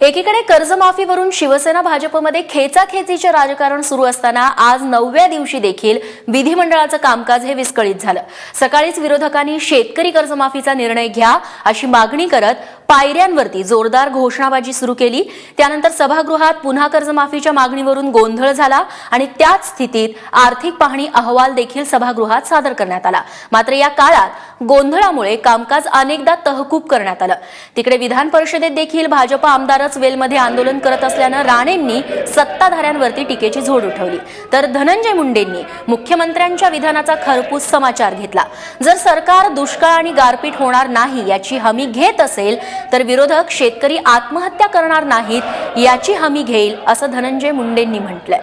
एकीकडे कर्जमाफीवरून शिवसेना भाजपमध्ये खेचाखेचीचे राजकारण सुरू असताना आज नवव्या दिवशी देखील विधिमंडळाचं कामकाज हे विस्कळीत झालं. सकाळीच विरोधकांनी शेतकरी कर्जमाफीचा निर्णय घ्या अशी मागणी करत पायऱ्यांवरती जोरदार घोषणाबाजी सुरू केली. त्यानंतर सभागृहात पुन्हा कर्जमाफीच्या मागणीवरून गोंधळ झाला आणि त्याच स्थितीत आर्थिक पाहणी अहवाल देखील सभागृहात सादर करण्यात आला. मात्र या काळात गोंधळामुळे कामकाज अनेकदा तहकूब करण्यात आलं. तिकडे विधान परिषदेत देखील भाजप आमदारच वेलमध्ये आंदोलन करत असल्यानं राणेंनी सत्ताधाऱ्यांवरती टीकेची झोड उठवली. तर धनंजय मुंडेंनी मुख्यमंत्र्यांच्या विधानाचा खरपूस समाचार घेतला. जर सरकार दुष्काळ आणि गारपीट होणार नाही याची हमी घेत असेल तर विरोधक शेतकरी आत्महत्या करणार नाहीत याची हमी घेईल असं धनंजय मुंडेंनी म्हटलंय.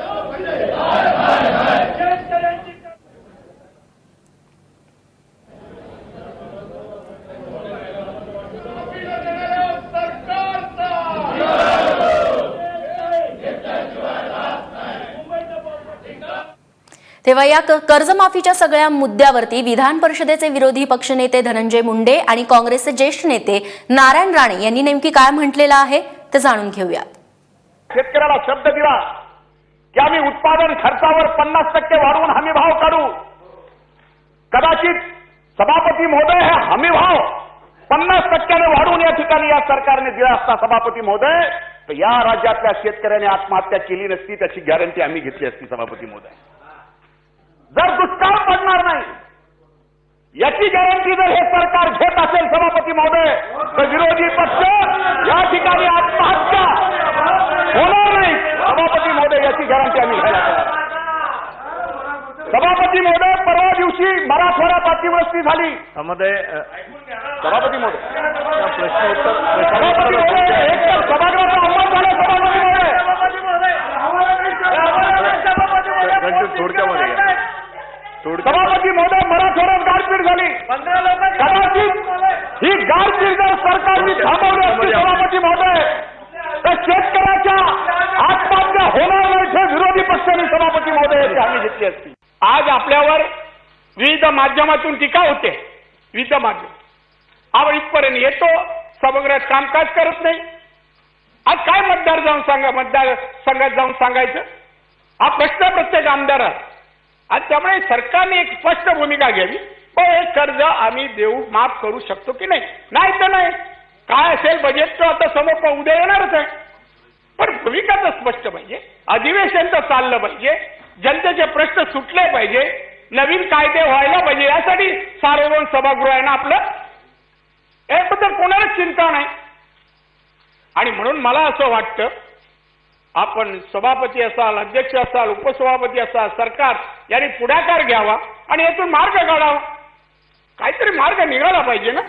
तेव्हा या कर्जमाफीच्या सगळ्या मुद्द्यावरती विधान परिषदेचे विरोधी पक्षनेते धनंजय मुंडे आणि काँग्रेसचे ज्येष्ठ नेते नारायण राणे यांनी नेमकी काय म्हटलेलं आहे ते जाणून घेऊया शेतकऱ्याला शब्द दिला की आम्ही उत्पादन खर्चावर पन्नास टक्के वाढवून हमी भाव काढू. कदाचित सभापती महोदय हे हमी भाव पन्नास टक्क्याने वाढवून या ठिकाणी या सरकारने दिला असता सभापती महोदय तर या राज्यातल्या शेतकऱ्याने आत्महत्या केली नसती त्याची गॅरंटी आम्ही घेतली असती सभापती महोदय. जर दुष्काळ पडणार नाही याची गॅरंटी जर हे सरकार घेत असेल सभापती महोदय तर विरोधी पक्ष या ठिकाणी आत्महत्या होणार नाही. सभापती महोदय याची गॅरंटी आम्ही घ्यायला. सभापती महोदय परवा दिवशी मराठवाड्यात अतिवृष्टी झाली. त्यामध्ये सभापती महोदय. प्रश्न उत्तर सभापती महोदय एक तर सभागृहाचा अंमल झाला सभापती महोदय कंटिन्यू थोडक्यामध्ये घ्या. महोदय मराठवाड्यात गारपीट झाली. कदाचित ही गारपीट जर सरकारने थांबवली असती सभापती महोदय तर शेतकऱ्याच्या आत्महत्या होणार नाही हे विरोधी पक्षाने सभापती महोदय याची हमी घेतली असती आज आपल्यावर विविध माध्यमातून टीका होते. विविध माध्यम. आपण इथपर्यंत येतो सभागृहात कामकाज करत नाही. आज काय मतदार जाऊन सांगा मतदार संघात जाऊन सांगायचं? हा प्रश्न प्रत्येक आमदारात. आणि त्यामुळे सरकारने एक स्पष्ट भूमिका घ्यावी पण हे कर्ज आम्ही देऊ माफ करू शकतो की नाही? नाही तर नाही. काय असेल बजेट तो आता समोर उद्या येणारच आहे. पण भूमिका तर स्पष्ट पाहिजे. अधिवेशन तर चाललं पाहिजे. जनतेचे प्रश्न सुटले पाहिजे. नवीन कायदे व्हायला पाहिजे. यासाठी सार्वजनिक सभागृह आहे ना आपलं याबद्दल कोणालाच चिंता नाही. आणि म्हणून मला असं वाटतं आपण सभापती असाल अध्यक्ष असाल उपसभापती असाल सरकार यांनी पुढाकार घ्यावा आणि यातून मार्ग काढावा. काहीतरी मार्ग निघाला पाहिजे ना?